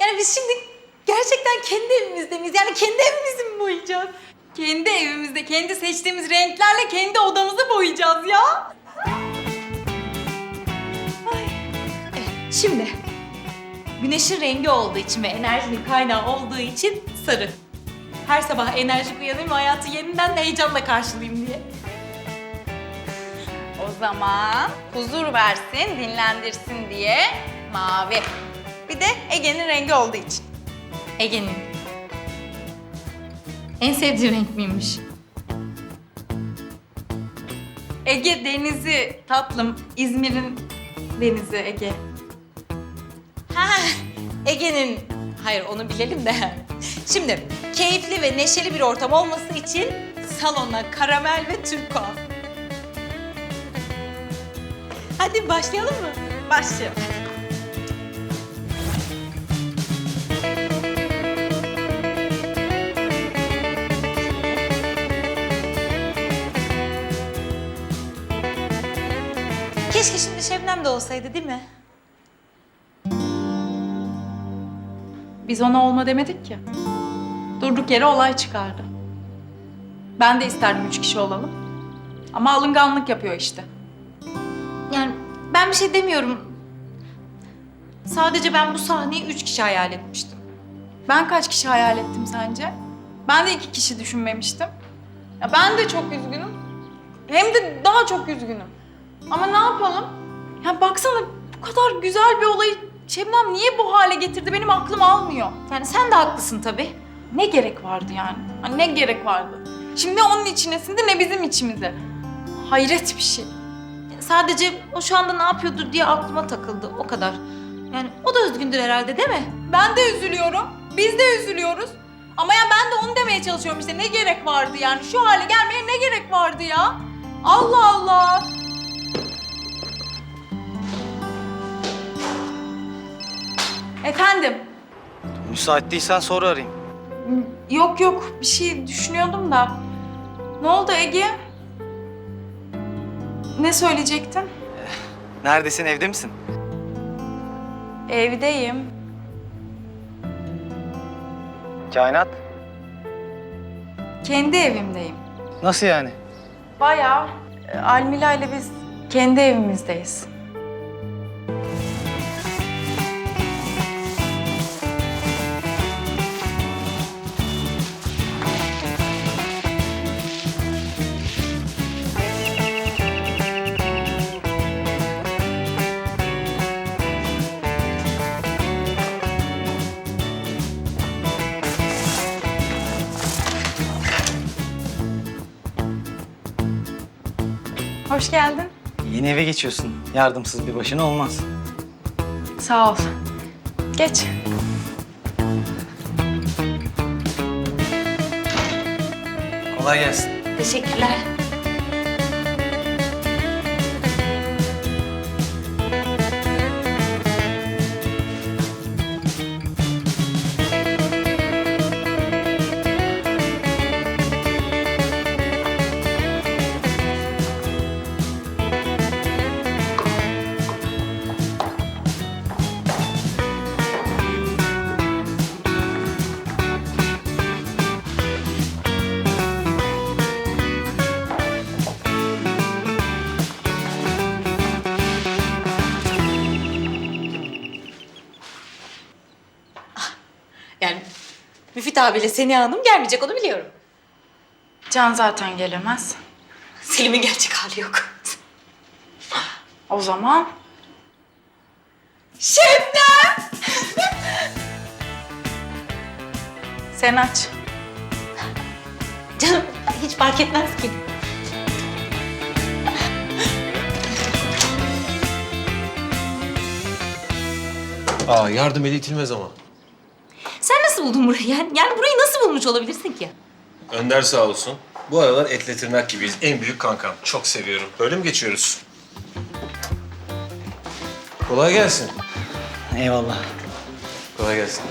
Yani biz şimdi gerçekten kendi evimizde miyiz? Yani kendi evimizi mi boyayacağız? Kendi evimizde, kendi seçtiğimiz renklerle kendi odamızı boyayacağız ya. Evet, şimdi güneşin rengi olduğu için ve enerjinin kaynağı olduğu için sarı. Her sabah enerjik uyanayım ve hayatı yeniden de heyecanla karşılayayım diye. O zaman huzur versin, dinlendirsin diye mavi. De Ege'nin rengi olduğu için. Ege'nin. En sevdiği renk miymiş? Ege denizi tatlım. İzmir'in denizi Ege. Ha, Ege'nin... Hayır onu bilelim de. Şimdi keyifli ve neşeli bir ortam olması için salona karamel ve turkuaz. Hadi başlayalım mı? Başlayalım. Keşke şimdi Şebnem de olsaydı değil mi? Biz ona olma demedik ki. Durduk yere olay çıkardı. Ben de isterdim üç kişi olalım. Ama alınganlık yapıyor işte. Yani ben bir şey demiyorum. Sadece ben bu sahneyi üç kişi hayal etmiştim. Ben kaç kişi hayal ettim sence? Ben de iki kişi düşünmemiştim. Ya ben de çok üzgünüm. Hem de daha çok üzgünüm. Ama ne yapalım? Ya baksana bu kadar güzel bir olayı Şebnem niye bu hale getirdi benim aklım almıyor. Yani sen de haklısın tabii. Ne gerek vardı yani? Ha, ne gerek vardı? Şimdi onun içine sindi ne bizim içimize. Hayret bir şey. Sadece o şu anda ne yapıyordur diye aklıma takıldı o kadar. Yani o da üzgündür herhalde değil mi? Ben de üzülüyorum. Biz de üzülüyoruz. Ama ya ben de onu demeye çalışıyorum işte ne gerek vardı yani şu hale gelmeye ne gerek vardı ya? Allah Allah. Efendim? Müsait değilsen sonra arayayım. Yok yok bir şey düşünüyordum da. Ne oldu Ege? Ne söyleyecektin? Neredesin, evde misin? Evdeyim. Kainat. Kendi evimdeyim. Nasıl yani? Bayağı e, Almila ile biz kendi evimizdeyiz. Hoş geldin. Yeni eve geçiyorsun. Yardımsız bir başına olmaz. Sağ ol. Geç. Kolay gelsin. Teşekkürler. Abiyle Seniha Hanım gelmeyecek onu biliyorum. Can zaten gelemez. Selim'in gerçek hali yok. O zaman Şebnem! sen aç. Canım hiç fark etmez ki. Aa yardım editilmez ama. Nasıl buldun burayı? Yani, yani burayı nasıl bulmuş olabilirsin ki? Önder sağ olsun. Bu aralar etle tırnak gibiyiz. En büyük kankam. Çok seviyorum. Böyle mi geçiyoruz? Kolay gelsin. Eyvallah. Kolay gelsin.